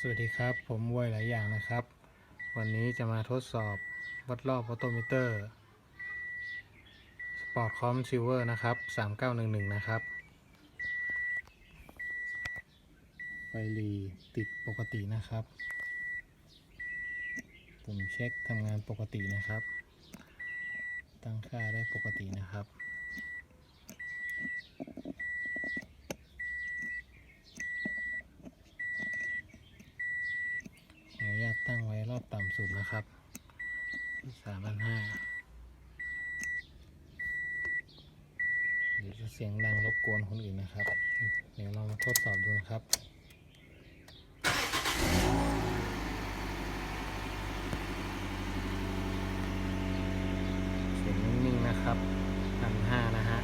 สวัสดีครับ ผมววยหลายอย่างนะครับ วันนี้จะมาทดสอบวัดรอบออโตมิเตอร์สปอร์ตคอมซิลเวอร์นะครับ 3911 นะครับ ไฟหลีติดปกตินะครับปุ่มเช็คทำงานปกตินะครับ ตั้งค่าได้ปกตินะครับ ขออนุญาต ตั้งไว้รอบต่ำสุดนะครับสามพันห้าเดี๋ยวจะเสียงดังรบกวนคนอื่นนะครับ เดี๋ยวเรามาทดสอบดูนะครับเสียงนิ่งๆนะครับพันห้านะฮะ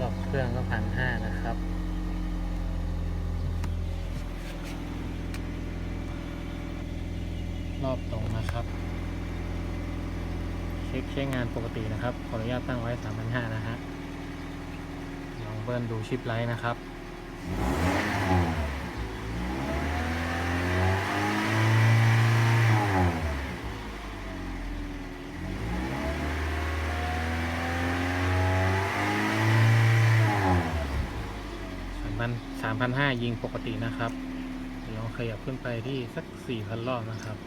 รอบเครื่องก็พันห้านะครับ รอบตรงนะครับ เช็คใช้งานปกตินะครับ ขออนุญาตตั้งไว้3,500นะฮะลองเบิ้ลดูชิปไลท์นะครับสามพันสามพันห้ายิงปกตินะครับเดี๋ยวลองขยับขึ้นไปที่สักสี่พันรอบนะครับ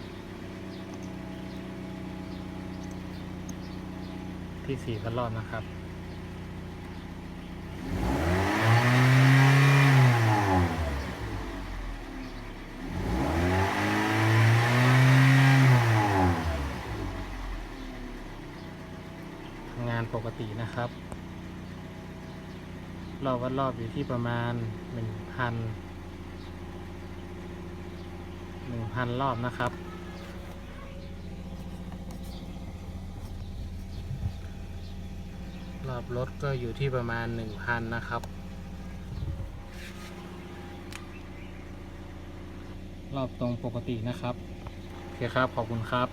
ที่สี่พันรอบนะครับทำงานปกตินะครับ รอบวัดรอบอยู่ที่ประมาณหนึ่งพันหนึ่งพันรอบนะครับ รอบรถก็อยู่ที่ประมาณหนึ่งพันนะครับ รอบตรงปกตินะครับ โอเคครับ ขอบคุณครับ